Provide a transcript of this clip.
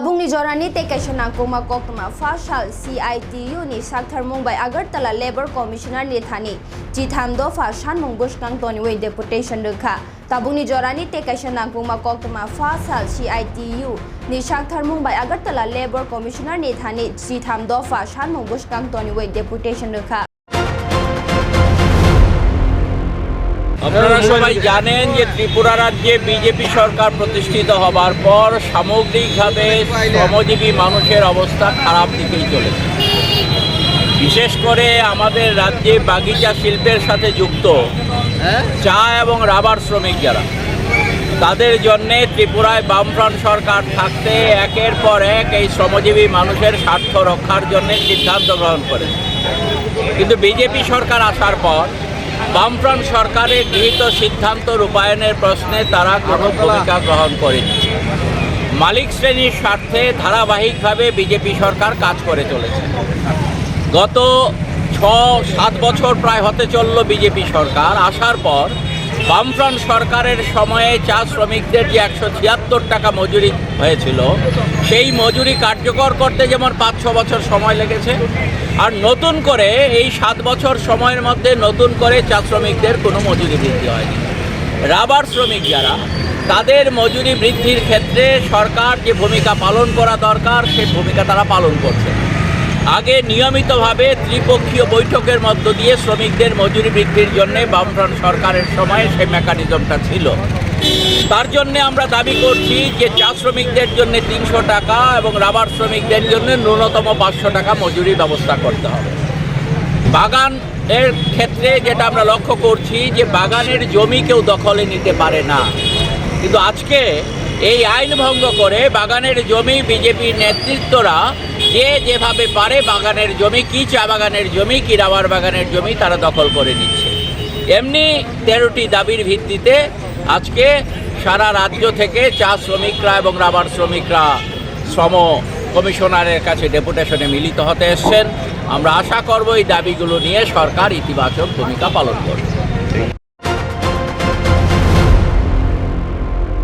Tabung ni Jorani Tekesha Nangkoma Koktama Fashal CITU ni Sakthar Mumbai Agartala Labor Commissioner ni Thani Jitham Do Fashan Mungbush Kang Toniwe Deputation Rekha Tabung ni Jorani Tekesha Nangkoma Koktama Fashal CITU ni Sakthar Mumbai Agartala Labor Commissioner ni Thani Jitham Do Fashan Mungbush Kang Toniwe Deputation Rekha আপনারা সবাই জানেন যে ত্রিপুরা রাজ্যে BJP সরকার প্রতিষ্ঠিত হবার পর সামগ্রিকভাবে শ্রমজীবী মানুষের অবস্থা খারাপ দিকেই চলেছে। বিশেষ করে আমাদের রাজ্যে বাগিচা শিল্পের সাথে যুক্ত চা এবং রাবার শ্রমিক যারা তাদের জন্যে ত্রিপুরায় বামফ্রন্ট সরকার থাকতে একের পর এক এই শ্রমজীবী মানুষের স্বার্থ রক্ষার জন্য সিদ্ধান্ত গ্রহণ করে কিন্তু বিজেপি সরকার আসার পর বামফ্রন্ট সরকারের গৃহীত সিদ্ধান্ত রূপায়ণের প্রশ্নে তারা কোনো ভূমিকা গ্রহণ করেনি। মালিক শ্রেণির স্বার্থে ধারাবাহিকভাবে বিজেপি সরকার কাজ করে চলেছে। গত ছ সাত বছর প্রায় হতে চলল বিজেপি সরকার। আসার পর বামফ্রন্ট সরকারের সময়ে চা শ্রমিকদের যে একশো ছিয়াত্তর টাকা মজুরি হয়েছিল, সেই মজুরি কার্যকর করতে যেমন পাঁচ, ছ বছর সময় লেগেছে, আর নতুন করে এই সাত বছর সময়ের মধ্যে নতুন করে চা শ্রমিকদের কোনো মজুরি বৃদ্ধি হয়নি। রাবার শ্রমিক যারা, তাদের মজুরি বৃদ্ধির ক্ষেত্রে সরকার যে ভূমিকা পালন করা দরকার, সেই ভূমিকা তারা পালন করছে। আগে নিয়মিতভাবে ত্রিপক্ষীয় বৈঠকের মধ্য দিয়ে শ্রমিকদের মজুরি বৃদ্ধির জন্য বামফ্রন্ট সরকারের সময় সেই মেকানিজমটা ছিল। তার জন্য আমরা দাবি করছি যে চা শ্রমিকদের জন্য তিনশো টাকা এবং রাবার শ্রমিকদের জন্য ন্যূনতম পাঁচশো টাকা মজুরি ব্যবস্থা করতে হবে। বাগান এর ক্ষেত্রে যেটা আমরা লক্ষ্য করছি যে বাগানের জমি কেউ দখলে নিতে পারে না। কিন্তু আজকে এই আইন ভঙ্গ করে বাগানের জমি বিজেপির নেতৃত্বরা যে যেভাবে পারে বাগানের জমি, কি চা বাগানের জমি, কি রাবার বাগানের জমি, তারা দখল করে নিচ্ছে। এমনি তেরোটি দাবির ভিত্তিতে আজকে সারা রাজ্য থেকে চা শ্রমিকরা এবং রাবার শ্রমিকরা শ্রম কমিশনারের কাছে ডেপুটেশনে মিলিত হতে এসছেন। আমরা আশা করব এই দাবিগুলো নিয়ে সরকার ইতিবাচক ভূমিকা পালন করবে।